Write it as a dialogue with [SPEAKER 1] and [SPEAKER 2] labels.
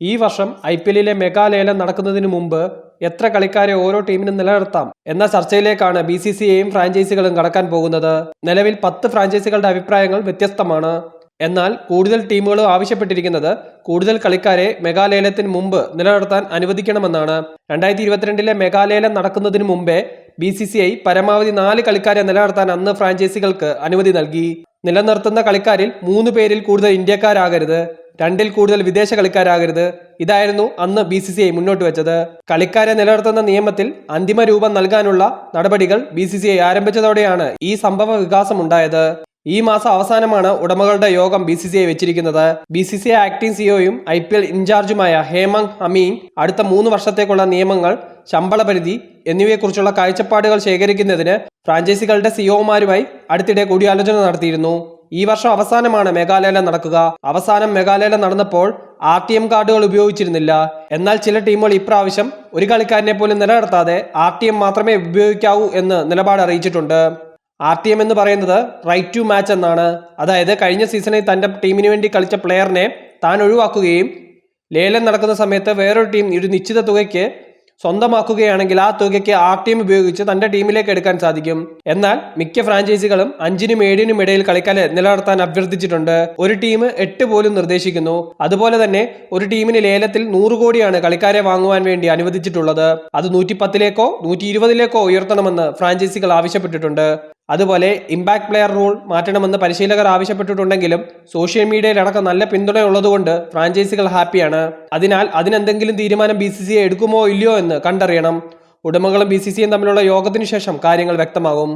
[SPEAKER 1] ഈ വർഷം I P എല്ലിലെ മെഗാലേലം നടക്കുന്നതിന് മുമ്പ് എത്ര കളിക്കാരെ ഓരോ ടീമിനും നിലനിർത്താം എന്ന ചർച്ചയിലേക്കാണ് ബി സി സി ഐയും ഫ്രാഞ്ചൈസികളും കടക്കാൻ പോകുന്നത്. നിലവിൽ പത്ത് ഫ്രാഞ്ചൈസികളുടെ അഭിപ്രായങ്ങൾ വ്യത്യസ്തമാണ്. എന്നാൽ കൂടുതൽ ടീമുകളും ആവശ്യപ്പെട്ടിരിക്കുന്നത് കൂടുതൽ കളിക്കാരെ മെഗാലേലത്തിന് മുമ്പ് നിലനിർത്താൻ അനുവദിക്കണമെന്നാണ്. രണ്ടായിരത്തി ഇരുപത്തിരണ്ടിലെ മെഗാലേലം നടക്കുന്നതിന് മുമ്പേ ബി സി സി ഐ പരമാവധി നാല് കളിക്കാരെ നിലനിർത്താൻ അന്ന് ഫ്രാഞ്ചൈസികൾക്ക് അനുമതി നൽകി. നിലനിർത്തുന്ന കളിക്കാരിൽ മൂന്ന് പേരിൽ കൂടുതൽ ഇന്ത്യക്കാരാകരുത്. രണ്ടിൽ കൂടുതൽ വിദേശ കളിക്കാരാകരുത്. ഇതായിരുന്നു അന്ന് ബി സി സി ഐ മുന്നോട്ട് വെച്ചത്. കളിക്കാരെ നിലനിർത്തുന്ന നിയമത്തിൽ അന്തിമ രൂപം നൽകാനുള്ള നടപടികൾ ബി സി സി ഐ ആരംഭിച്ചതോടെയാണ് ഈ സംഭവ വികാസം ഉണ്ടായത്. ഈ മാസം അവസാനമാണ് ഉടമകളുടെ യോഗം ബി സി സി ഐ വെച്ചിരിക്കുന്നത്. B C C I acting സിഒയും I P L ഇൻചാർജുമായ ഹേമങ് അമീൻ അടുത്ത മൂന്ന് വർഷത്തേക്കുള്ള നിയമങ്ങൾ ശമ്പള പരിധി എന്നിവയെക്കുറിച്ചുള്ള കാഴ്ചപ്പാടുകൾ ശേഖരിക്കുന്നതിന് ഫ്രാഞ്ചൈസികളുടെ സിഒമാരുമായി അടുത്തിടെ കൂടിയാലോചന നടത്തിയിരുന്നു. ഈ വർഷം അവസാനമാണ് മെഗാലയം നടക്കുക. അവസാനം മെഗാലയം നടന്നപ്പോൾ ആർ ടി എം കാർഡുകൾ ഉപയോഗിച്ചിരുന്നില്ല. എന്നാൽ ചില ടീമുകൾ ഇപ്രാവശ്യം ഒരു കളിക്കാരനെ പോലും നിലനിർത്താതെ ആർ ടി എം മാത്രമേ ഉപയോഗിക്കാവൂ എന്ന് നിലപാട് അറിയിച്ചിട്ടുണ്ട്. ആർ ടി എം എന്ന് പറയുന്നത് റൈറ്റ് ടു മാച്ച് എന്നാണ്. അതായത് കഴിഞ്ഞ സീസണിൽ തന്റെ ടീമിന് വേണ്ടി കളിച്ച പ്ലെയറിനെ താൻ ഒഴിവാക്കുകയും ലേലം നടക്കുന്ന സമയത്ത് വേറൊരു ടീം ഒരു നിശ്ചിത തുകയ്ക്ക് സ്വന്തമാക്കുകയാണെങ്കിൽ ആ തുകയ്ക്ക് ആർ ടീം ഉപയോഗിച്ച് തന്റെ ടീമിലേക്ക് എടുക്കാൻ സാധിക്കും. എന്നാൽ മിക്ക ഫ്രാഞ്ചൈസികളും അഞ്ചിനും ഏഴിനും ഇടയിൽ കളിക്കാരെ നിലനിർത്താൻ അഭ്യർത്ഥിച്ചിട്ടുണ്ട്. ഒരു ടീം എട്ട് പോലും നിർദ്ദേശിക്കുന്നു. അതുപോലെ തന്നെ ഒരു ടീമിന് ലേലത്തിൽ നൂറ് കോടിയാണ് കളിക്കാരെ വാങ്ങുവാൻ വേണ്ടി അനുവദിച്ചിട്ടുള്ളത്. അത് നൂറ്റി പത്തിലേക്കോ നൂറ്റി ഇരുപതിലേക്കോ ഉയർത്തണമെന്ന് ഫ്രാഞ്ചൈസികൾ ആവശ്യപ്പെട്ടിട്ടുണ്ട്. അതുപോലെ ഇമ്പാക്ട് പ്ലെയർ റൂൾ മാറ്റണമെന്ന് പരിശീലകർ ആവശ്യപ്പെട്ടിട്ടുണ്ടെങ്കിലും സോഷ്യൽ മീഡിയയിലടക്കം നല്ല പിന്തുണയുള്ളതുകൊണ്ട് ഫ്രാഞ്ചൈസികൾ ഹാപ്പിയാണ് അതിനാൽ അതിനെന്തെങ്കിലും തീരുമാനം ബി സി സി എടുക്കുമോ ഇല്ലയോ എന്ന് കണ്ടറിയണം. ഉടമകളും ബി സി സിയും തമ്മിലുള്ള യോഗത്തിനു ശേഷം കാര്യങ്ങൾ വ്യക്തമാകും.